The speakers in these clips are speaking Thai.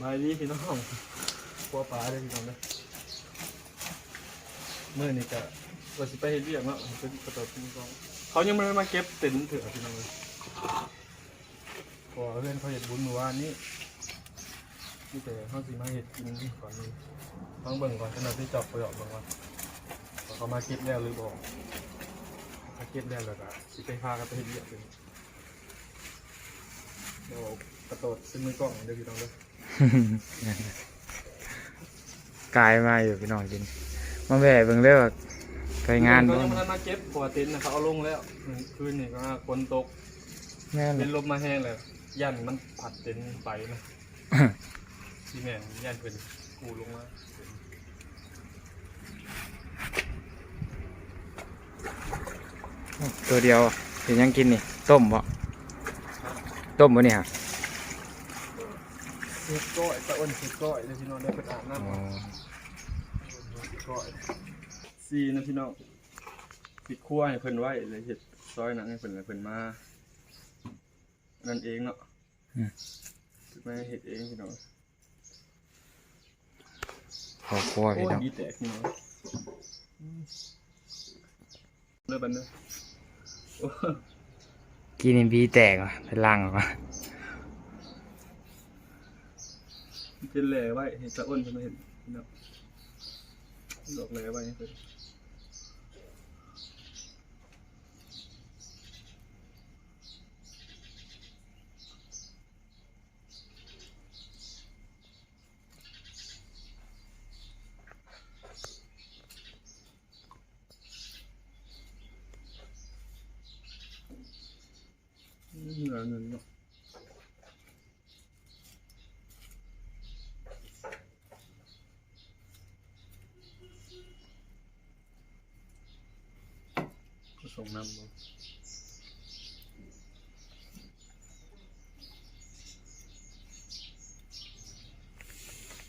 บายดีพี่น้องปัวปลาเลยพี่น้องเลยเมื่อนี่ก็ว่าสิไปเฮ็ดเรียกเนาะเป็นกระโดดขึ้นกองเขายังไม่ได้มาเก็บเต็นท์เถื่อพี่น้องเลยพอเพื่อนเขาเห็ดบุญเมื่อวานนี้นี่แต่เขาสิมาเห็ดกินก่อนนี้ต้องเบิ่งก่อนขนาดที่จับไปออกเบิ่งว่าเขามาเก็บแล้วหรือบอกถ้าเก็บแล้วแล้วก็สิไปพากันไปเฮ็ดเรียกเลยเดี๋ยวกระโดดขึ้นมือกล้องเดี๋ยวพี่น้องเลย กลายมาอยู่พี่น้องกินมาแหวะเบิ่งเด้อไปงานเขาบ่ยังไม่ทันมาเก็บปกตินะเขาเอาลงแล้วคืนนี่ก็คนตกแม่นเป็นลมมาแห้งเลยยันมันผัดเต็นไปนะที่แม่งยันเป็นกูลงมาตัวเดียวเห็นยังกินนี่ ต้มบ่ต้มบ่นี่ฮะ เฮ็ดก้อยตะอ้นเฮ็ดก้อยเลยพี่น้องได้ไปอาบน้ำอ๋อก่อนเฮ็ดก้อยซีนะพี่น้องปิดครัวให้เพิ่นไว้เลยเฮ็ดซอยหนังให้เพิ่นเลยเพิ่นมา นั่นเองเนาะคือมาเฮ็ดเองพี่น้องขอบครัวโอ้พี่น้องดีแตกพี่น้องเลิกบันเด้อกินบีแตกว่ะไปล้างออกมา เป็นแหล่ไว้เห็นตะอ้นเพิ่นมาเห็นน้องดอกแหล่ไว้ให้เพิ่นเหนือเงินเนาะ ส่งน้ำมา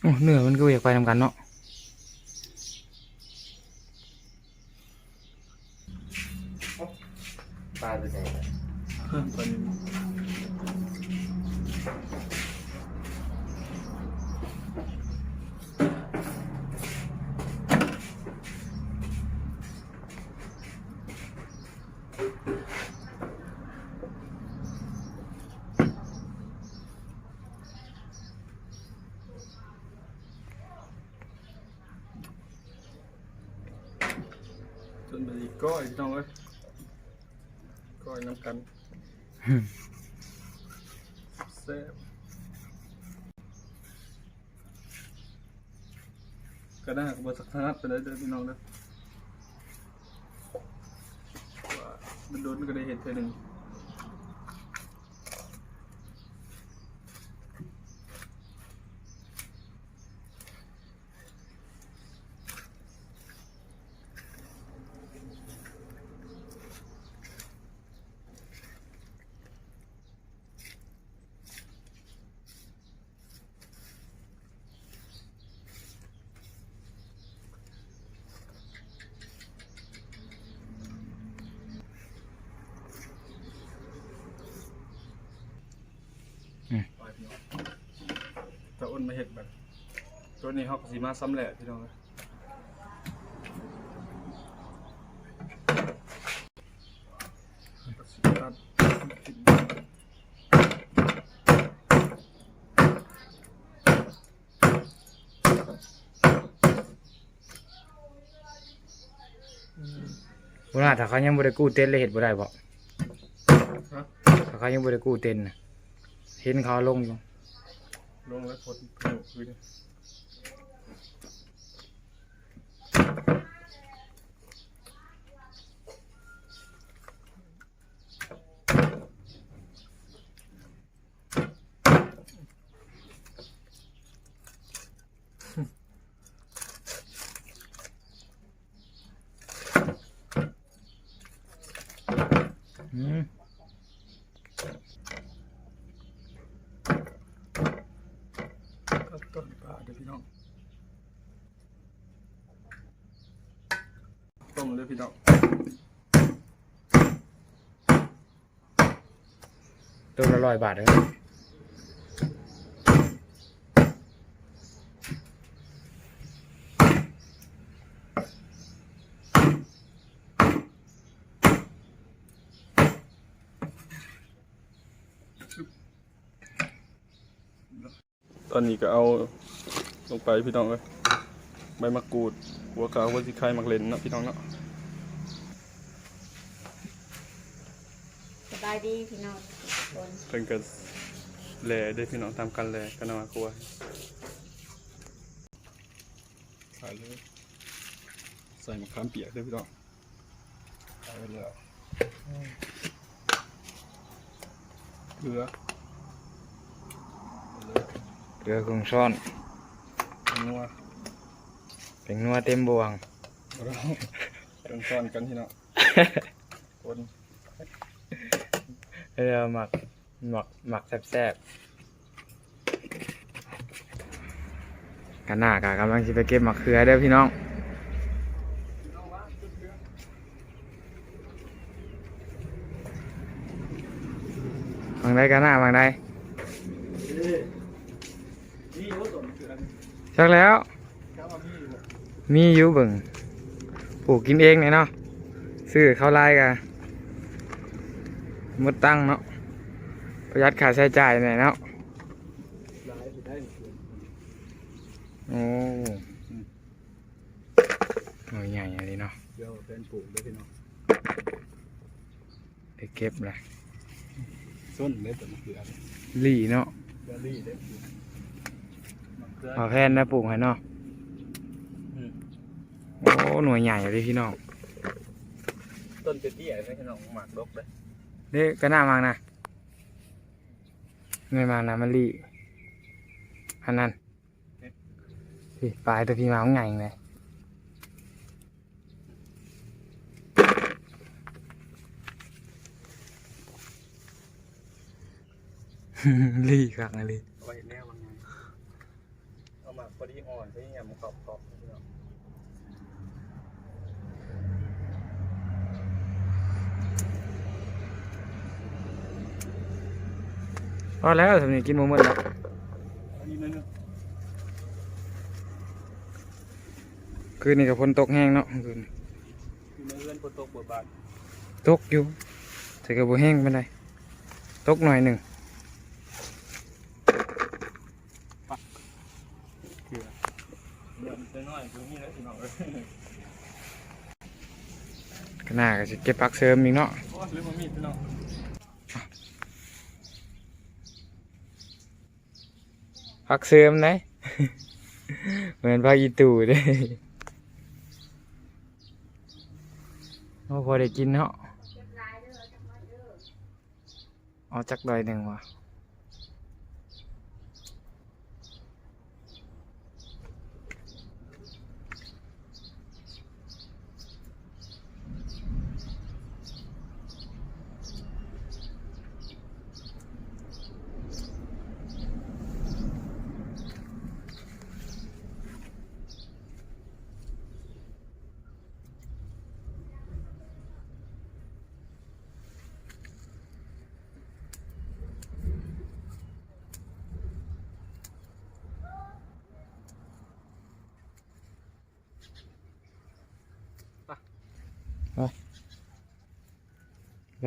โอ้เนื้อมันก็เวียกไปทำกันเนาะ ปลาไปไหนล่ะ ตอนนี้ จนไปอีกก้อยพี่น้องเอ้ยก้อยน้ำกันแซ่บก็ได้กับบสักทัดไปเลยเด้อพี่น้องเด้อว่ามันโดนก็ได้เห็นเธอหนึ่ง นมาเห็ดแบบตัวนี้เขาก็สีมาซ้ำแหละพี่น้องเอ้ยก็สิตัดๆบ่น่าถ้าเขายังบ่ได้กู้เต็นท์เลยเฮ็ดบ่ได้บ่ฮะถ้าเขายังบ่ได้กู้เต็นท์น่ะเห็นเขาลงอยู่ ลงแล้วพดขนมคืนเนี่ ดอกตัวละร้อยบาทเลยตอนนี้ก็เอาลงไปพี่น้องเลยใบมะกรูด หัวขาวหัวสีไข่มักเลนนะพี่น้องเนาะ บายดีพี่น้องทุกคนเพิ่นก็แลได้พี่น้องตามกันแลกันเอามาครัวใส่เลยใส่มะขามเปียกด้วยพี่น้องใส่ไปแล้วเกลือเอาเลยเกลือกุ้งช้อนนัวเป็นนัวเต็มบวงเราต้องซ้อนกันพี่น้องคน เออหมักหมักหมักแซ่บๆกันหน้ากะกำลังจะไปเก็บมะเขือเด้อพี่น้องบางได้กันหน้าบางได้ชักแล้ว มีอยู่เบิ่งปลูกกินเองเนี่ยเนาะซื้อเข้าวไล่กัน มดตั้งเนาะประหยัดค่าใช้จ่ายหน่อยเนาะโอ้หน่วยใหญ่อันนี้เนาะเดี๋ยวเป็นปลูกได้พี่น้องไปเก็บลยส้นได้ต้นเกลือลี่เนาะเกลือรี่ได้เลือมะเอพอแพนนะปลูกให้เนาะโอ้หน่วยใหญ่เลยพี่น้องต้นเตี้ยๆได้พี่น้องหมากดกได้ เด็กก็น่ามากนะไม่มานะมันลี่อันนั้นพี่ปลายตัวพี่มาของใหญ่เลยลี่ครับนะลี่เอาไว้แนวมันไงเอาหมาพอดีอ่อนใช้ยำกรอบๆพี่น้อง พอแล้วสำนีกินหมหมดแล้วอันนี้นั่นคืนนี้กับฝนตกแห้งเนาะคืนคือในเรือนฝนตกบทบาทตกอยู่แต่ก็บ่แห้งปานใดตกหน่อยหนึ่งเกลือเดี๋ยวมันน้อยๆคือนี่แหละพี่น้องเอ้ยก็น่าก็สิเก็บผักเสริมอีกเนาะ โอ้ยลืมมามีด พี่น้องผักเสริมไหนเหมือนผักอีตู่เด้โอ้พอได้กินเนาะเอาจักดอยหนึ่งว่ะ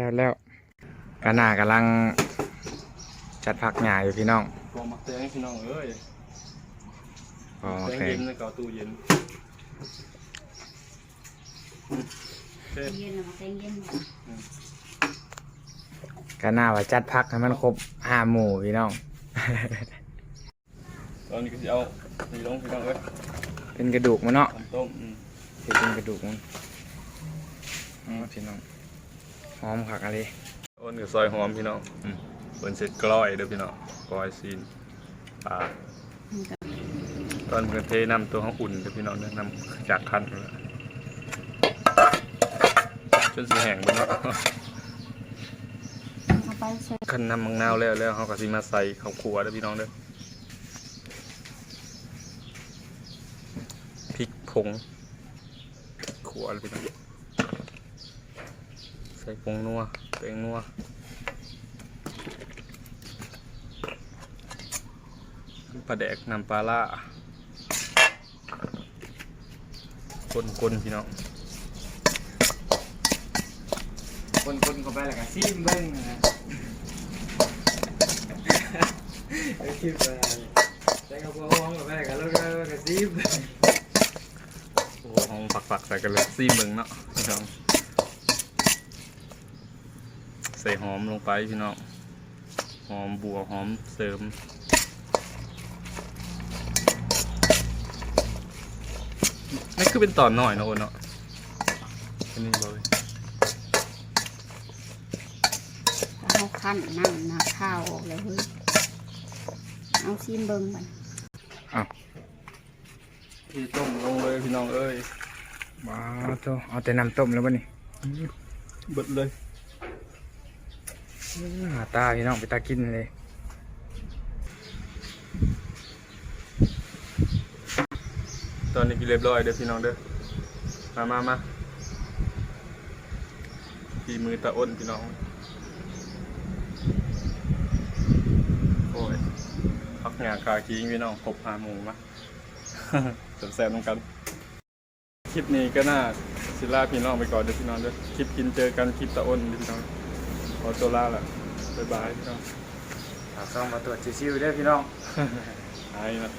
แล้วแล้วก็น่ากำลังจัดผักหญ้าอยู่พี่น้องกองมักแตงพี่น้องเอ้ยอ๋อแตโองเคเย็นในเก่าตู้เย็นโอเคเย็นแล้วมาเต็งเย็นมาก็น่าว่าจัดผักให้มันครบห้าหมู่พี่น้อง ตอนนี้ก็จะเอานี่ลงพี่น้องเอ้ยเป็นกระดูกมันเนาะทำต้มอืม ที่เป็นกระดูกมันอ๋อพี่น้อง หอมผักอะไรอ้นกับซอยหอมพี่น้องอืมเปินเสร็จกล้อยเด้อพี่น้องกล้อยซีนปลาตอนเพื่อนเทน้ำตัวของอุ่นเด้อพี่น้องเด้อน้ำจากคันนั่นแหละจนสีแห้งไปเนาะเข้าไปใส่คันน้ำมังนาวแล้วแล้วเขาก็สิมาใส่ข้าวคั่วเด้อพี่น้องเด้อพริกผงขัวเลยพี่น้อง ใส่ผงนัวแป้งนัวปลาแดกน้ำปลาล่าคนๆพี่น้องคนคนเข้าไปแล้วก็ซีมเบิ้งนะคิดว่าแต่กับพวกห้องกับแม่กันแล้วก็กระซิบโอ้ห้องฝักๆใส่กันเลยซี่เมืองเนาะพี่น้อง ใส่หอมลงไปพี่น้อง หอมบัวหอมเสริมนี่คือเป็นตอนหน่อยเนาะโอนเนาะอันนี้เลยเอาขั้นน้ำน้ำข้าวออกเลยเฮ้ยเอาซิมเบิ้งมันที่ต้มลงเลยพี่น้องเอ้ยว้าวโตเอาแต่น้ำต้มแล้วบ่นี่เบิดเลย หาตาพี่น้องไปตากินเลยตอนนี้กินเรียบร้อยเด้อพี่น้องเด้อมามามาทีมือตาอ้นพี่น้อง โอ้ยพักงานคาคิงพี่น้องครบหาหมูมาแซ่บๆน้องกัน คลิปนี้ก็น่าสิลาพี่น้องไปก่อนเด้อพี่น้องเด้อคลิปกินเจอกันคลิปตาอ้นเด้อพี่น้อง ขอตัวลาละบ๊ายบายพี่น้องเอาซ่องมาตรวจชิวๆเด้อพี่น้อง หายนะ